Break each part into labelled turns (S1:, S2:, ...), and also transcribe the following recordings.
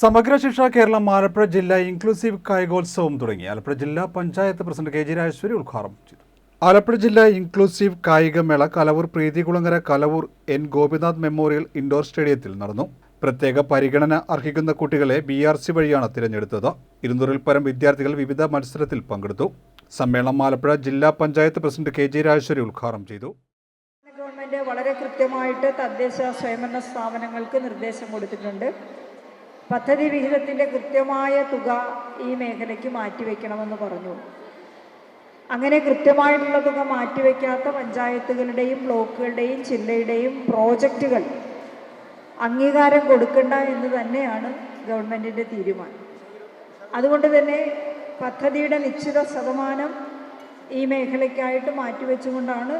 S1: സമഗ്ര ശിക്ഷ കേരളം ആലപ്പുഴ ജില്ലാ ഇൻക്ലൂസീവ് കായികോത്സവം തുടങ്ങി. ആലപ്പുഴ ജില്ലാ panchayat president K G Rajeswari ഉദ്ഘാടനം ചെയ്തു. ആലപ്പുഴ ജില്ലാ ഇൻക്ലൂസീവ് കായികമേള Kalavoor Preethikulangara Kalavoor N Gopinath memorial indoor സ്റ്റേഡിയത്തിൽ നടന്നു. പ്രത്യേക പരിഗണന അർഹിക്കുന്ന കുട്ടികളെ ബി ആർ സി വഴിയാണ് തിരഞ്ഞെടുത്തത്. ഇരുന്നൂറിൽ പരം വിദ്യാർത്ഥികൾ വിവിധ മത്സരത്തിൽ പങ്കെടുത്തു. സമ്മേളനം ആലപ്പുഴ ജില്ലാ panchayat president K G Rajeswari ഉദ്ഘാടനം ചെയ്തു.
S2: ഗവൺമെന്റ് വളരെ കൃത്യമായിട്ട് തദ്ദേശ സ്വയംഭരണ സ്ഥാപനങ്ങൾക്ക് നിർദ്ദേശം കൊടുത്തിട്ടുണ്ട്. പദ്ധതി വിഹിതത്തിന്റെ കൃത്യമായ തുക ഈ മേഖലയ്ക്ക് മാറ്റിവെക്കണമെന്ന് പറഞ്ഞു. അങ്ങനെ കൃത്യമായിട്ടുള്ള തുക മാറ്റിവെക്കാത്ത പഞ്ചായത്തുകളുടെയും ബ്ലോക്കുകളുടെയും ജില്ലയുടെയും പ്രോജക്റ്റുകൾ അംഗീകാരം കൊടുക്കണ്ട എന്ന് തന്നെയാണ് ഗവൺമെന്റിന്റെ തീരുമാനം. അതുകൊണ്ട് തന്നെ പദ്ധതിയുടെ നിശ്ചിത ശതമാനം ഈ മേഖലയ്ക്കായിട്ട് മാറ്റിവെച്ചുകൊണ്ടാണ്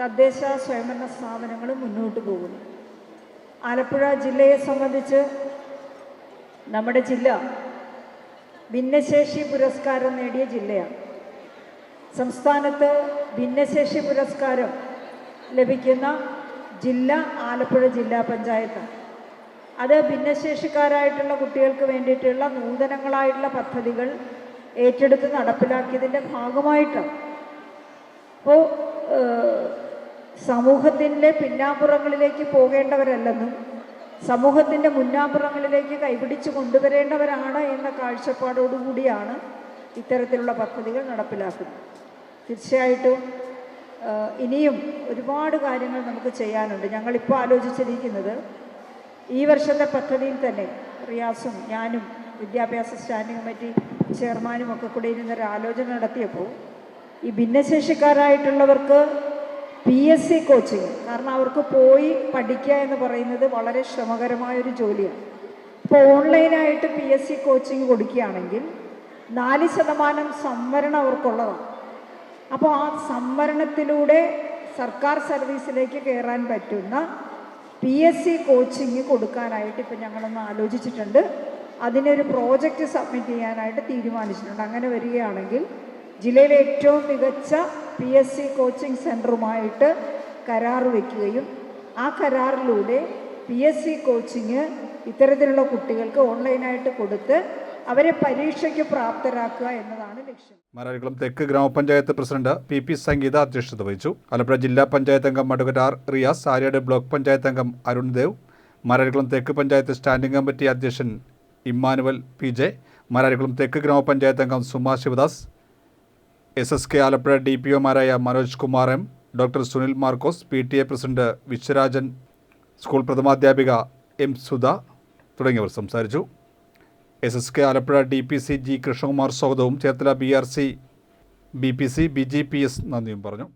S2: തദ്ദേശ സ്വയംഭരണ സ്ഥാപനങ്ങൾ മുന്നോട്ട് പോകുന്നത്. ആലപ്പുഴ ജില്ലയെ സംബന്ധിച്ച് നമ്മുടെ ജില്ല ഭിന്നശേഷി പുരസ്കാരം നേടിയ ജില്ലയാണ്. സംസ്ഥാനത്ത് ഭിന്നശേഷി പുരസ്കാരം ലഭിക്കുന്ന ജില്ല ആലപ്പുഴ ജില്ലാ പഞ്ചായത്താണ്. അത് ഭിന്നശേഷിക്കാരായിട്ടുള്ള കുട്ടികൾക്ക് വേണ്ടിയിട്ടുള്ള നൂതനങ്ങളായിട്ടുള്ള പദ്ധതികൾ ഏറ്റെടുത്ത് നടപ്പിലാക്കിയതിന്റെ ഭാഗമായിട്ടാണ്. അപ്പോൾ സമൂഹത്തിന്റെ പിന്നാമ്പുറങ്ങളിലേക്ക് പോകേണ്ടവരല്ലെന്നും സമൂഹത്തിന്റെ മുന്നാമ്പുറങ്ങളിലേക്ക് കൈപിടിച്ച് കൊണ്ടുവരേണ്ടവരാണ് എന്ന കാഴ്ചപ്പാടോടുകൂടിയാണ് ഇത്തരത്തിലുള്ള പദ്ധതികൾ നടപ്പിലാക്കുന്നത്. തീർച്ചയായിട്ടും ഇനിയും ഒരുപാട് കാര്യങ്ങൾ നമുക്ക് ചെയ്യാനുണ്ട്. ഞങ്ങളിപ്പോൾ ആലോചിച്ചിരിക്കുന്നത് ഈ വർഷത്തെ പദ്ധതിയിൽ തന്നെ റിയാസും ഞാനും വിദ്യാഭ്യാസ സ്റ്റാൻഡിംഗ് കമ്മിറ്റി ചെയർമാനും ഒക്കെ കൂടെ ഇരുന്നൊരു ആലോചന നടത്തിയപ്പോൾ ഈ ഭിന്നശേഷിക്കാരായിട്ടുള്ളവർക്ക് പി എസ് സി കോച്ചിങ് കാരണം അവർക്ക് പോയി പഠിക്കുക എന്ന് പറയുന്നത് വളരെ ശ്രമകരമായൊരു ജോലിയാണ്. ഇപ്പോൾ ഓൺലൈനായിട്ട് പി എസ് സി കോച്ചിങ് കൊടുക്കുകയാണെങ്കിൽ നാല് ശതമാനം സംവരണം അവർക്കുള്ളതാണ്. അപ്പോൾ ആ സംവരണത്തിലൂടെ സർക്കാർ സർവീസിലേക്ക് കയറാൻ പറ്റുന്ന പി എസ് സി കോച്ചിങ് കൊടുക്കാനായിട്ട് ഇപ്പം ഞങ്ങളൊന്ന് ആലോചിച്ചിട്ടുണ്ട്. അതിനൊരു പ്രോജക്റ്റ് സബ്മിറ്റ് ചെയ്യാനായിട്ട് തീരുമാനിച്ചിട്ടുണ്ട്. അങ്ങനെ വരികയാണെങ്കിൽ ജില്ലയിലെ ഏറ്റവും മികച്ച പി എസ് സി കോച്ചിങ് സെന്ററുമായിട്ട് കരാർ വയ്ക്കുകയും ആ കരാറിലൂടെ പി എസ് സി കോച്ചിങ് ഇത്തരത്തിലുള്ള കുട്ടികൾക്ക് ഓൺലൈനായിട്ട് കൊടുത്ത് അവരെ പരീക്ഷയ്ക്ക് പ്രാപ്തരാക്കുക എന്നതാണ് ലക്ഷ്യം.
S1: മരാരിക്കുളം തെക്ക് ഗ്രാമപഞ്ചായത്ത് പ്രസിഡന്റ് പി പി സംഗീത അധ്യക്ഷത വഹിച്ചു. ആലപ്പുഴ ജില്ലാ പഞ്ചായത്ത് അംഗം advocate R Riyas Aryad block panchayat അംഗം അരുൺദേവ് ദേവ് മാരാരിക്കുളം തെക്ക് പഞ്ചായത്ത് സ്റ്റാൻഡിംഗ് കമ്മിറ്റി അധ്യക്ഷൻ ഇമ്മാനുവൽ പി ജെ മരാരിക്കുളം തെക്ക് ഗ്രാമപഞ്ചായത്ത് അംഗം Suma Sivadas S S K Alappuzha D P ഒമാരായ Manoj Kumar M doctor Sunil Markose P T A president Viswarajan school പ്രഥമാധ്യാപിക M Sudha തുടങ്ങിയവർ സംസാരിച്ചു. S S K Alappuzha D P C G Krishnakumar സ്വാഗതവും Cherthala B R C B P C B G P S നന്ദിയും പറഞ്ഞു.